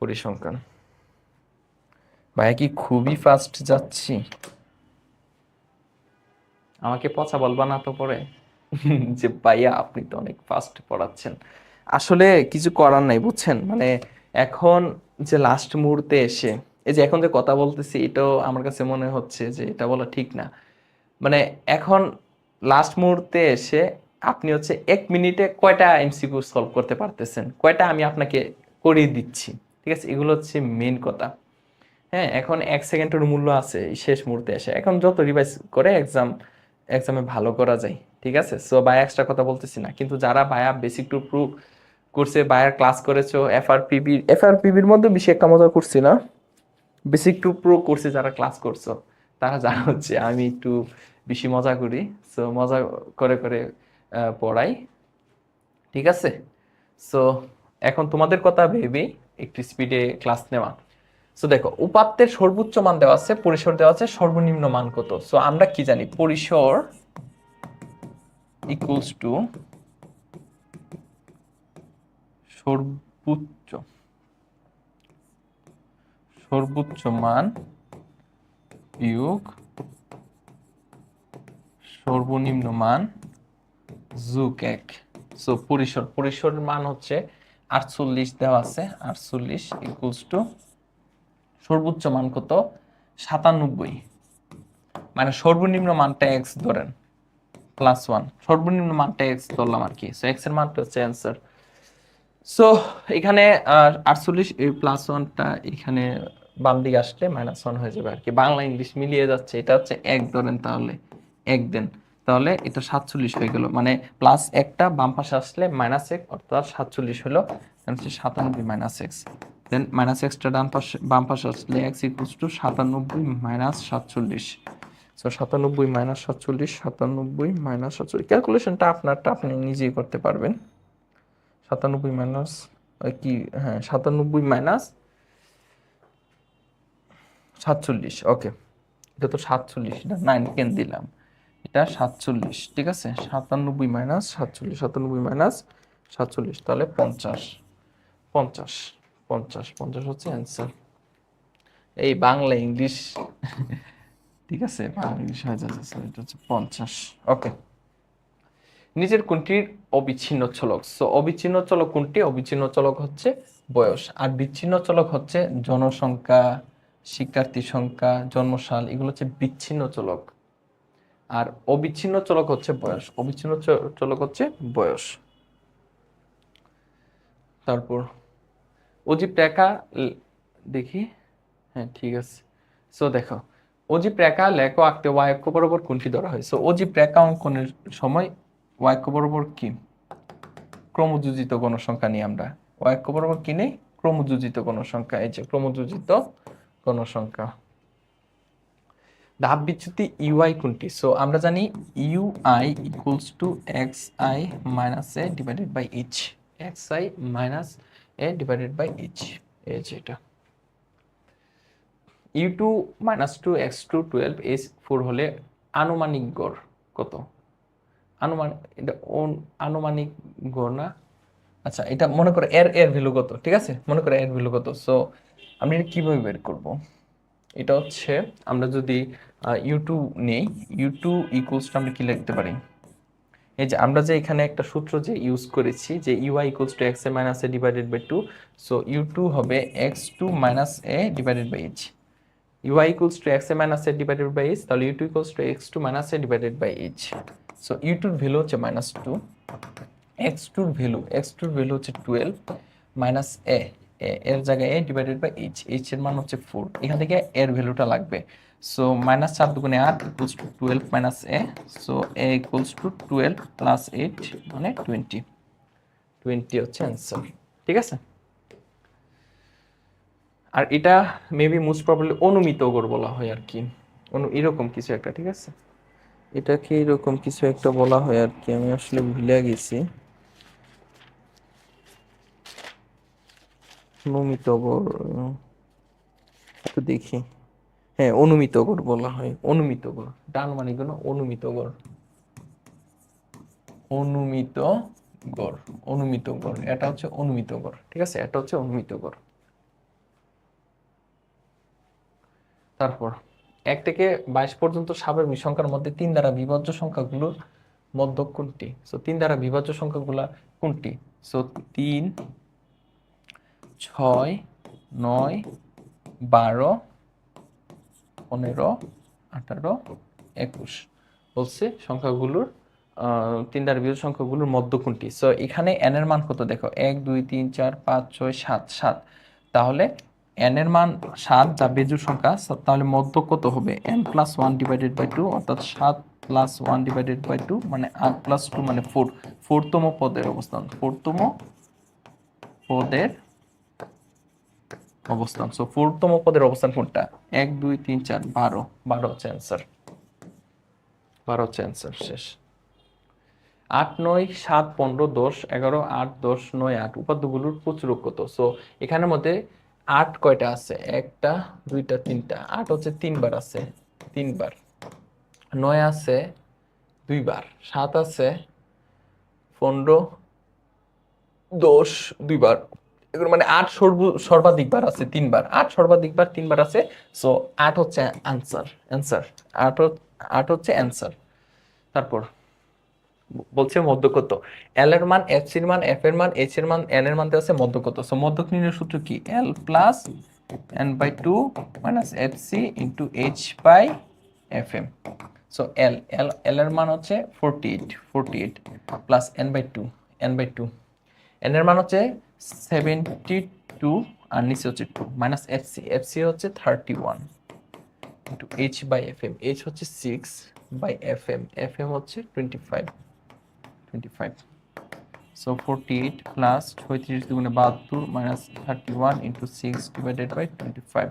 পরিসংখ্যান। ভাইয়া কি খুবই ফাস্ট যাচ্ছি? আমাকে পচা বলবা না তো পরে। যে ভাইয়া, আপনি তো অনেক ফাস্ট পড়াচ্ছেন। আসলে কিছু করার নাই, বুঝছেন? মানে এখন যে লাস্ট মুহূর্তে এসে, এই যে এখন যে কথা বলতেছি, এটাও আমার কাছে মনে হচ্ছে যে এটা বলা ঠিক না। মানে এখন লাস্ট মুহূর্তে এসে আপনি হচ্ছে এক মিনিটে কয়টা এমসিকিউ সলভ করতে পারতেছেন? কয়টা আমি আপনাকে করিয়ে দিচ্ছি? ঠিক আছে? এগুলো হচ্ছে মেন কথা। হ্যাঁ এখন এক সেকেন্ডের মূল্য আছে, শেষ মুহূর্তে এসে। এখন যত রিভাইজ করে এক্সাম এক্সামে ভালো করা যায়, ঠিক আছে? সো বায়া এক্সট্রা কথা বলতেছি না। কিন্তু যারা বায়া বেসিক টু প্রুভ করছে বায়ার ক্লাস করেছ এফআরপিবি এফআরপিবির মধ্যে বেশি একটা মজা করছি না। বেসিক টু প্রো কোর্সে যারা ক্লাস করছ, তারা জানা হচ্ছে আমি একটু বেশি মজা করি। সো মজা করে করে পড়াই। ঠিক আছে? সো এখন তোমাদের কথা ভেবেই একটু স্পিডে ক্লাস নেওয়া। সো দেখো, উপাত্তের সর্বোচ্চ মান দেওয়া আছে, পরিসর দেওয়া আছে, সর্বনিম্ন মান কত? সো আমরা কি জানি? পরিসর ইকুয়ালস টু সর্বোচ্চ সর্বোচ্চ মান বিয়োগ সর্বনিম্ন মান যোগ এক। সো পরিসর, পরিসরের মান হচ্ছে আটচল্লিশ দেওয়া আছে, আটচল্লিশ ইকুয়ালস টু সর্বোচ্চ মান কত? সাতানব্বই। মানে সর্বনিম্ন মানটা এক্স ধরেন প্লাস ওয়ান সর্বনিম্ন মানটা এক্স ধরলাম আর কি। সো এক্সের মানটা হচ্ছে অ্যান্সার সো এখানে আটচল্লিশ প্লাস ওয়ানটা এখানে বাম দিকে আসলে মাইনাস ওয়ান হয়ে যাবে আর কি। বাংলা, ইংলিশ মিলিয়ে যাচ্ছে। এটা হচ্ছে এক ধরেন তাহলে, এক দেন। তাহলে এটা সাতচল্লিশ হয়ে গেল। মানে প্লাস একটা বাম পাশে আসলে মাইনাস এক, অর্থাৎ সাতচল্লিশ হলো সাতানব্বই মাইনাস এক্স দেন মাইনাস এক্সটা ডান পাশে, বাম পাশে আসলে এক্স ইকুয়ালস টু সাতানব্বই মাইনাস সাতচল্লিশ। সো সাতানব্বই মাইনাস সাতচল্লিশ, সাতানব্বই মাইনাস সাতচল্লিশ। ক্যালকুলেশনটা আপনারটা আপনি নিজেই করতে পারবেন। সাতানব্বই মাইনাস কি হ্যাঁ সাতানব্বই মাইনাস সাতচল্লিশ ওকে এটা তো সাতচল্লিশ, এটা নাইন কেন দিলাম। এটা সাতচল্লিশ, ঠিক আছে? সাতানব্বই মাইনাস সাতচল্লিশ, সাতানব্বই মাইনাস সাতচল্লিশ, তাহলে পঞ্চাশ। পঞ্চাশ পঞ্চাশ পঞ্চাশ হচ্ছে অ্যান্সার এই বাংলা ইংলিশ, ঠিক আছে? ইংলিশ হয়ে যাচ্ছে, so এটা হচ্ছে পঞ্চাশ। ওকে নিজের কোনটির অবিচ্ছিন্ন চলক? সো অবিচ্ছিন্ন চলক কোনটি? অবিচ্ছিন্ন চলক হচ্ছে বয়স, আর বিচ্ছিন্ন চলক হচ্ছে জনসংখ্যা, শিক্ষার্থী সংখ্যা, জন্মসাল, এগুলো হচ্ছে বিচ্ছিন্ন চলক। আর অবিচ্ছিন্ন চলক হচ্ছে বয়স। অবিচ্ছিন্ন চলক হচ্ছে বয়স। তারপর অজীব রেখা দেখি। হ্যাঁ ঠিক আছে। সো দেখো, অজীব রেখা লেখ আঁকতে ওয়াই অক্ষ বরাবর কোনটি ধরা হয়। সো অজীব রেখা অঙ্কনের সময় ওয়াই অক্ষ বরাবর কি? ক্রমযোজিত গণসংখ্যা নিয়ে আমরা। ওয়াই অক্ষ বরাবর কি নেই? ক্রমযোজিত গণসংখ্যা এই যে ক্রমযোজিত গণসংখ্যা ধাপ বিচ্যুতি ইউআই কোনটি? সো আমরা জানি U I equals to X I minus A divided by H X I minus A divided by H এই যে এটা। U two minus two X two twelve H four হলে আনুমানিক গড় কত? আনুমান এটা আনুমানিক গড় না? আচ্ছা এটা মনে করো এর এর ভ্যালু কত? ঠিক আছে? মনে করো এর ভ্যালু কত? সো আমরা এটা কীভাবে বের করব? এটা হচ্ছে আমরা যদি ইউ টু নেই ইউ টু ইকুয়ালসটা আমরা কি লিখতে পারি? এই যে আমরা যে এখানে একটা সূত্র যে ইউজ করেছি যে u i equals to x a minus a divided by two so u two হবে x two minus a divided by h u i equals to x a minus a divided by h তাহলে u two equals to x two minus a divided by h so u tour value হচ্ছে minus two x টুর value x টুর value হচ্ছে twelve minus a এর জায়গায় a divided by h h এর মান হচ্ছে ফোর এখান থেকে এর ভ্যালুটা লাগবে। সো মাইনাস চার দুগুণে আট equals to twelve minus a so a equals to twelve plus eight মানে টোয়েন্টি টোয়েন্টি হচ্ছে অ্যান্সার ঠিক আছে? আর এটা মেবি মোস্ট প্রবলি অনুমিত গড় বলা হয় আর কি। অনু, এরকম কিছু একটা, ঠিক আছে? এটাকে এরকম কিছু একটা বলা হয় আর কি। আমি আসলে ভুলে গেছি। অনুমিত একটু দেখি। হ্যাঁ অনুমিত গড় বলা হয়, অনুমিত গড় ডান মানে কোনো অনুমিত গড় অনুমিত গড় অনুমিত গড় এটা হচ্ছে অনুমিত গড় ঠিক আছে? এটা হচ্ছে অনুমিত গড় তারপর, এক থেকে বাইশ পর্যন্ত স্বাভাবিক সংখ্যার মধ্যে তিন দ্বারা বিভাজ্য সংখ্যাগুলোর মধ্য কোনটি? তিন দ্বারা বিভাজ্য সংখ্যাগুলা কোনটি? সো তিন ছয় নয় বারো পনেরো আঠারো একুশ। বলছে সংখ্যাগুলোর আহ, তিন দ্বারা বিভাজ্য সংখ্যাগুলোর মধ্য কোনটি? সো এখানে এন এর মান কত? দেখো এক দুই তিন চার পাঁচ ছয় সাত সাত। তাহলে এন এর মান সাত যা বেজুর সংখ্যা তাহলে মধ্য কত হবে? N plus one divided by two অর্থাৎ সাত plus one divided by two মানে আট প্লাস টু মানে ফোর ফোরতম পদের অবস্থান। ফোরতম পদের অবস্থান। সো ফোরতম পদের অবস্থান কোনটা? এক, দুই, তিন, চার, বারো। বারো হচ্ছে অ্যান্সার বারো হচ্ছে অ্যান্সার শেষ। আট, নয়, সাত, পনেরো, দশ, এগারো, আট, দশ, নয়, আট উপাদ্যগুলোর প্রচুর কত সো এখানের মধ্যে আট কয়টা আছে? একটা, দুইটা, তিনটা। আট হচ্ছে তিনবার আছে। তিনবার। নয় আছে দুইবার। সাত আছে পনেরো, দশ, দুইবার। এগুলো মানে আট সর্ব- সর্বাধিকবার আছে তিনবার। আট সর্বাধিকবার তিনবার আছে সো আট হচ্ছে অ্যান্সার অ্যান্সার আট আট হচ্ছে অ্যান্সার তারপর, বলছে মধ্য কত এল এর মান এফ সির মান এফ এর মান এইচ এর মান এন এর মান দেওয়া আছে মধ্য কত সো মধ্যক নির্ণয়ের সূত্র কি? L plus n by two minus f c into h by f m so l l l এর মান হচ্ছে forty eight forty eight plus n by two n by two n এর মান হচ্ছে সেভেন্টি টু আর নিচে হচ্ছে two minus f c f c হচ্ছে thirty one into h by f m h হচ্ছে six by f m f m হচ্ছে twenty five twenty five so forty eight plus ছয়ত্রিশ দুগুণে বাহাত্তর minus thirty one into six divided by twenty five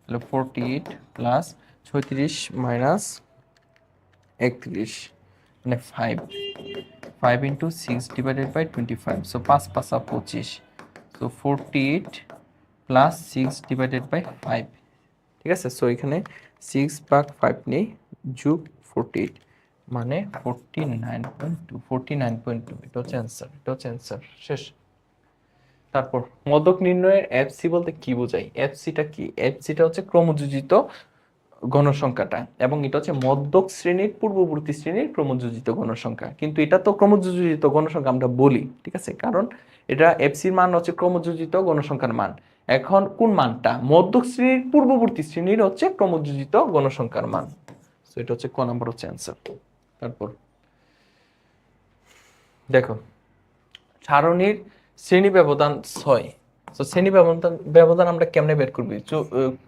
তাহলে forty eight plus ছয়ত্রিশ minus একত্রিশ মানে five five into six divided by twenty five so পাঁচ পাঁচা পঁচিশ। So forty eight plus six divided by five ঠিক আছে? সো এখানে সিক্স ভাগ ফাইভ নেই, যুগ ফোরটি এইট মানে forty nine point two forty nine point two এটা হচ্ছে অ্যান্সার এটা হচ্ছে অ্যান্সার শেষ। তারপর, মদক নির্ণয়ের এফসি বলতে কি বোঝায়? এফসিটা কি? এফসিটা হচ্ছে ক্রমযোজিত গণসংখ্যাটা এবং এটা হচ্ছে মধ্যক শ্রেণির, পূর্ববর্তী শ্রেণির ক্রমযোজিত গণসংখ্যা কিন্তু এটা তো ক্রমযোজিত গণসংখ্যা আমরা বলি, ঠিক আছে? কারণ এটা এফসির মান হচ্ছে ক্রমযোজিত গণসংখ্যার মান। এখন কোন মানটা? মধ্যক শ্রেণির, পূর্ববর্তী শ্রেণির হচ্ছে ক্রমযোজিত গণসংখ্যার মান। তো এটা হচ্ছে ক নাম্বার হচ্ছে অ্যান্সার তারপর দেখো, সারণীর শ্রেণি ব্যবধান ছয়। তো শ্রেণি ব্যবধান ব্যবধান আমরা কেমনে বের করবি?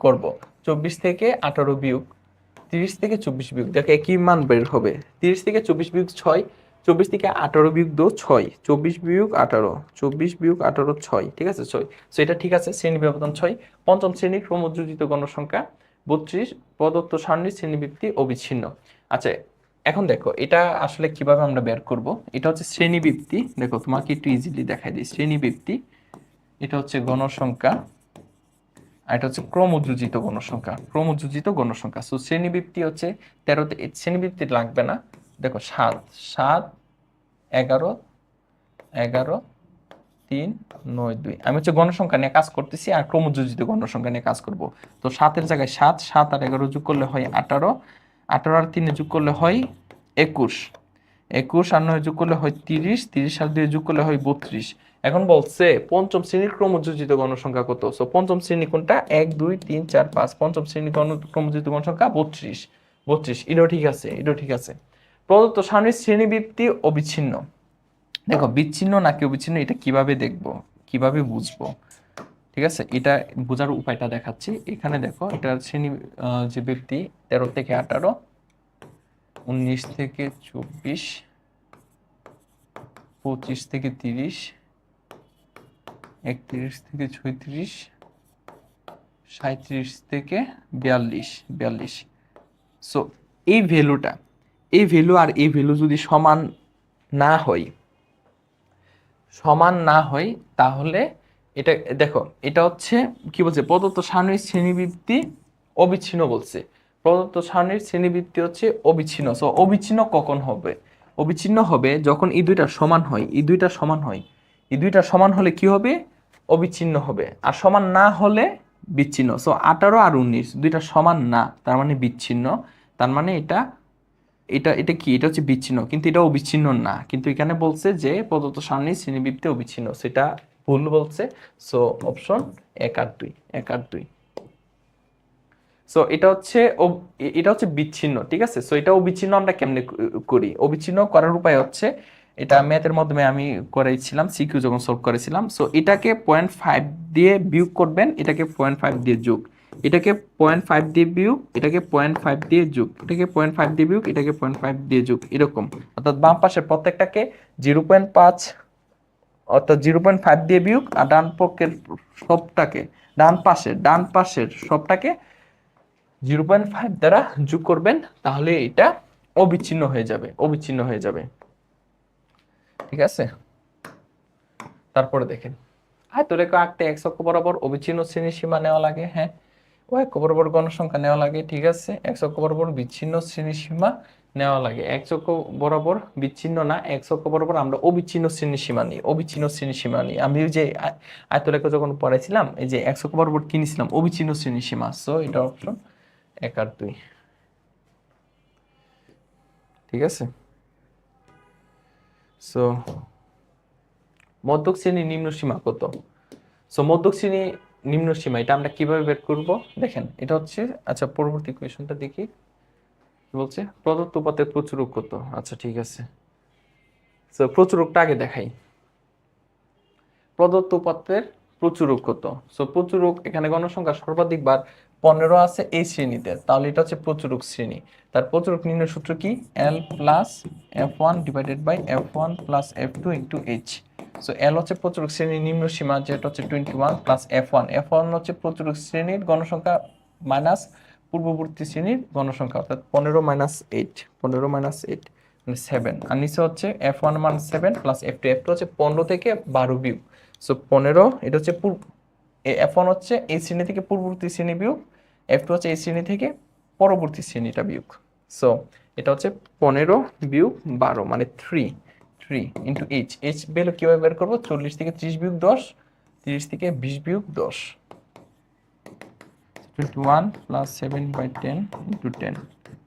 করব। চব্বিশ থেকে আঠারো বিয়োগ, তিরিশ থেকে চব্বিশ বিয়োগ, দেখো একই মান বের হবে। তিরিশ থেকে চব্বিশ বিয়োগ ছয়, চব্বিশ থেকে আঠারো বিয়োগ দো ছয়, চব্বিশ বিয়োগ আঠারো, চব্বিশ বিয়োগ আঠারো ছয়, ঠিক আছে? ছয়। সো এটা ঠিক আছে, শ্রেণি ব্যবধান ছয়। পঞ্চম শ্রেণির ক্রমযোজিত গণসংখ্যা, বত্রিশ, প্রদত্ত সারণীর শ্রেণীবৃত্তি অবিচ্ছিন্ন। আচ্ছা এখন দেখো, এটা আসলে কীভাবে আমরা বের করব? এটা হচ্ছে শ্রেণীবৃত্তি। দেখো, তোমাকে একটু ইজিলি দেখাই দিই। শ্রেণীবৃত্তি, এটা হচ্ছে গণসংখ্যা আর এটা হচ্ছে ক্রমযোজিত গণসংখ্যা ক্রমযোজিত গণসংখ্যা। সো শ্রেণীবৃত্তি হচ্ছে তেরোতে, শ্রেণীবৃত্তি লাগবে না। দেখো, সাত সাত, এগারো এগারো, তিন, নয়, দুই। আমি হচ্ছে গণসংখ্যা নিয়ে কাজ করতেছি আর ক্রমযোজিত গণসংখ্যা নিয়ে কাজ করব। তো সাতের জায়গায় সাত সাত আর এগারো যোগ করলে হয় আঠারো। আঠারো আর তিনে যোগ করলে হয় একুশ। একুশ আর নয় যোগ করলে হয় তিরিশ। তিরিশ আর দুই যোগ করলে হয় বত্রিশ। এখন বলছে পঞ্চম শ্রেণির ক্রমযোজিত গণসংখ্যা কত? সো পঞ্চম শ্রেণি কোনটা? এক, দুই, তিন, চার, পাঁচ। পঞ্চম শ্রেণি ক্রমযোজিত গণসংখ্যা বত্রিশ। বত্রিশ। এটাও ঠিক আছে, এটাও ঠিক আছে। প্রদত্ত সারণীর শ্রেণীবৃত্তি অবিচ্ছিন্ন। দেখো, বিচ্ছিন্ন নাকি অবিচ্ছিন্ন, এটা কীভাবে দেখব? কীভাবে বুঝব? ঠিক আছে? এটা বোঝার উপায়টা দেখাচ্ছি। এখানে দেখো, এটা শ্রেণি যে ব্যক্তি, তেরো থেকে আঠারো, উনিশ থেকে চব্বিশ, পঁচিশ থেকে তিরিশ একত্রিশ থেকে ছয়ত্রিশ সাঁত্রিশ থেকে বিয়াল্লিশ বিয়াল্লিশ। সো এই ভ্যালুটা এই ভ্যালু আর এই ভ্যালু যদি সমান না হয়, সমান না হয়, তাহলে এটা, দেখো, এটা হচ্ছে কি বলছে? প্রদত্ত সারণীর শ্রেণীবৃত্তি অবিচ্ছিন্ন বলছে। প্রদত্ত সারণীর শ্রেণীবৃত্তি হচ্ছে অবিচ্ছিন্ন। সো অবিচ্ছিন্ন কখন হবে? অবিচ্ছিন্ন হবে যখন এই দুইটা সমান হয়, এই দুইটা সমান হয়। এই দুইটা সমান হলে কি হবে? অবিচ্ছিন্ন হবে। আর সমান না হলে বিচ্ছিন্ন। সো আঠারো আর উনিশ, দুইটা সমান না, তার মানে বিচ্ছিন্ন। তার মানে এটা এটা এটা কি? এটা হচ্ছে বিচ্ছিন্ন। কিন্তু এটা অবিচ্ছিন্ন না। কিন্তু এখানে বলছে যে প্রদত্ত সারণী শ্রেণীবৃত্তি অবিচ্ছিন্ন। সেটা ভুল বলছে। সো অপশন এক আর দুই, এক আর দুই। সো এটা হচ্ছে এটা হচ্ছে বিচ্ছিন্ন, ঠিক আছে? সো এটা অবিচ্ছিন্ন আমরা কেমনে করি? অবিচ্ছিন্ন করার উপায় হচ্ছে এটা ম্যাথের মাধ্যমে আমি করেছিলাম সিকিউ যখন সলভ করেছিলাম। সো এটাকে পয়েন্ট ফাইভ দিয়ে বিয়োগ করবেন, এটাকে পয়েন্ট ফাইভ দিয়ে যোগ। এটাকে পয়েন্ট ফাইভ দিয়ে বিয়োগ, এটাকে পয়েন্ট ফাইভ দিয়ে যোগ। এটাকে পয়েন্ট ফাইভ দিয়ে বিয়োগ, এটাকে পয়েন্ট ফাইভ দিয়ে যোগ। এরকম। অর্থাৎ বাম পাশের প্রত্যেকটাকে জিরো পয়েন্ট পাঁচ, অর্থাৎ জিরো পয়েন্ট ফাইভ দিয়ে বিয়োগ, আর ডান পক্ষের সবটাকে, ডান পাশের ডান পাশের সবটাকে জিরো পয়েন্ট ফাইভ দ্বারা যোগ করবেন, তাহলে এটা অবিচ্ছিন্ন হয়ে যাবে, অবিচ্ছিন্ন হয়ে যাবে। ঠিক আছে? তারপরে দেখেন। আয়তরেখা আঁকতে এক অক্ষ বরাবর অবিচ্ছিন্ন শ্রেণি সীমা নেওয়া লাগে হ্যাঁ? ও এক বরাবর গণসংখ্যা নেওয়া লাগে, ঠিক আছে? এক অক্ষ বরাবর বিচ্ছিন্ন শ্রেণি সীমা নেওয়া লাগে। এক চক্ষ বরাবর বিচ্ছিন্ন না, এক চক্ষ বরাবর আমরা অবিচ্ছিন্ন শ্রেণি সীমা নিই, অবিচ্ছিন্ন শ্রেণি সীমা নিই। আমি যে আয়তরেখা যখন পড়াইছিলাম, এই যে এক চক্ষ বরাবর কিনেছিলাম অবিচ্ছিন্ন শ্রেণি সীমা। সো এটা অপশন এক আর দুই। ঠিক আছে? সো মধ্যক শ্রেণি নিম্ন সীমা কত? সো মধ্যক শ্রেণি নিম্ন সীমা, এটা আমরা কীভাবে বের করব? দেখেন, এটা হচ্ছে আচ্ছা পরবর্তী কোয়েশনটা দেখি। বলছে? প্রদত্ত পথের প্রচুরক কত? আচ্ছা ঠিক আছে। সো প্রচুরকটা আগে দেখাই। প্রদত্ত পথের প্রচুরক কত? সো প্রচুরক এখানে গণসংখ্যা সর্বাধিক বার পনেরো আছে এই শ্রেণীতে। তাহলে এটা হচ্ছে প্রচুরক শ্রেণি। তার প্রচুরক নির্ণয় সূত্র কি? L plus f one divided by f one plus f two into h so l হচ্ছে প্রচুরক শ্রেণির নিম্ন সীমা, যেটা হচ্ছে twenty one plus f one f one হচ্ছে প্রচুরক শ্রেণির গণসংখ্যা মাইনাস পূর্ববর্তী শ্রেণির গণসংখ্যা, অর্থাৎ পনেরো মাইনাস এইট পনেরো মাইনাস এইট মানে সেভেন আর নিচে হচ্ছে এফ ওয়ান মান seven plus f two f two হচ্ছে পনেরো থেকে বারো বিউ সো পনেরো, এটা হচ্ছে এফ ওয়ান হচ্ছে এই শ্রেণি থেকে পূর্ববর্তী শ্রেণি বিয়োগ এফ টু হচ্ছে এই শ্রেণি থেকে পরবর্তী শ্রেণীটা বিয়োগ। সো এটা হচ্ছে পনেরো বিয়োগ বারো মানে three three into h h value কীভাবে বের করব? চল্লিশ থেকে ত্রিশ বিয়োগ দশ, তিরিশ থেকে বিশ বিয়োগ দশ। Twenty one plus seven by ten into ten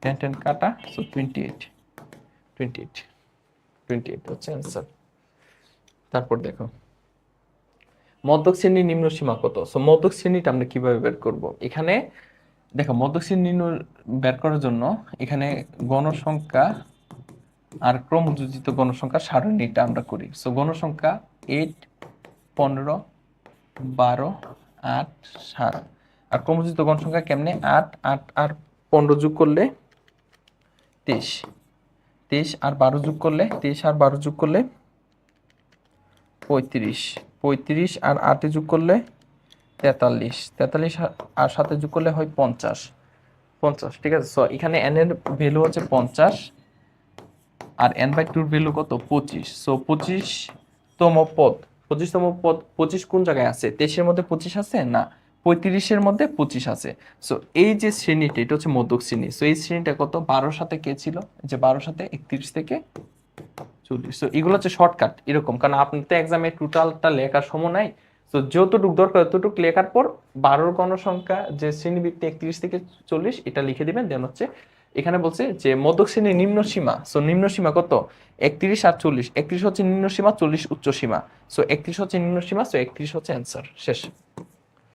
ten ten কাটা so twenty eight twenty eight twenty eight হচ্ছে অ্যান্সার তারপর দেখো। মধ্যক শ্রেণির নিম্ন সীমা কত? সো মধ্যক শ্রেণীটা আমরা কীভাবে বের করব? এখানে, দেখো, মধ্যক শ্রেণি নিম্ন বের করার জন্য এখানে গণসংখ্যা আর ক্রমযোজিত গণসংখ্যা সারণীটা আমরা করি। সো গণসংখ্যা এইট পনেরো, বারো, আট সাত আর ক্রমযোজিত গণসংখ্যা কেমনে? আট আট, আর পনেরো যোগ করলে তেইশ। তেইশ আর বারো যোগ করলে, তেইশ আর বারো যোগ করলে পঁয়ত্রিশ। পঁয়ত্রিশ আর আটে যোগ করলে তেতাল্লিশ। তেতাল্লিশ আর- সাথে যোগ করলে হয় পঞ্চাশ। পঞ্চাশ, ঠিক আছে? সো এখানে এন এর ভ্যালু হচ্ছে পঞ্চাশ আর এন বাই টুর ভ্যালু কত? পঁচিশ। সো পঁচিশতম পদ পঁচিশতম পদ, পঁচিশ কোন জায়গায় আছে? তেইশের মধ্যে পঁচিশ আছে না? পঁয়ত্রিশের মধ্যে পঁচিশ আছে। সো এই যে শ্রেণীটা, এটা হচ্ছে মধ্যক শ্রেণি। সো এই শ্রেণীটা কত? বারোর সাথে কে ছিল? যে বারোর সাথে একত্রিশ থেকে চল্লিশ তো এগুলো হচ্ছে শর্টকাট এরকম। কারণ আপনার তো এক্সামে টোটালটা লেখার সময় নাই। তো যতটুক দরকার ততটুক লেখার পর বারোর গণসংখ্যা যে শ্রেণীবৃত্তি একত্রিশ থেকে চল্লিশ, এটা লিখে দিবেন। দেন হচ্ছে, এখানে বলছে যে মধ্যক শ্রেণির নিম্ন সীমা। সো নিম্ন সীমা কত? একত্রিশ আর চল্লিশ। একত্রিশ হচ্ছে নিম্ন সীমা, চল্লিশ উচ্চ সীমা। সো একত্রিশ হচ্ছে নিম্ন সীমা সো একত্রিশ হচ্ছে অ্যান্সার শেষ।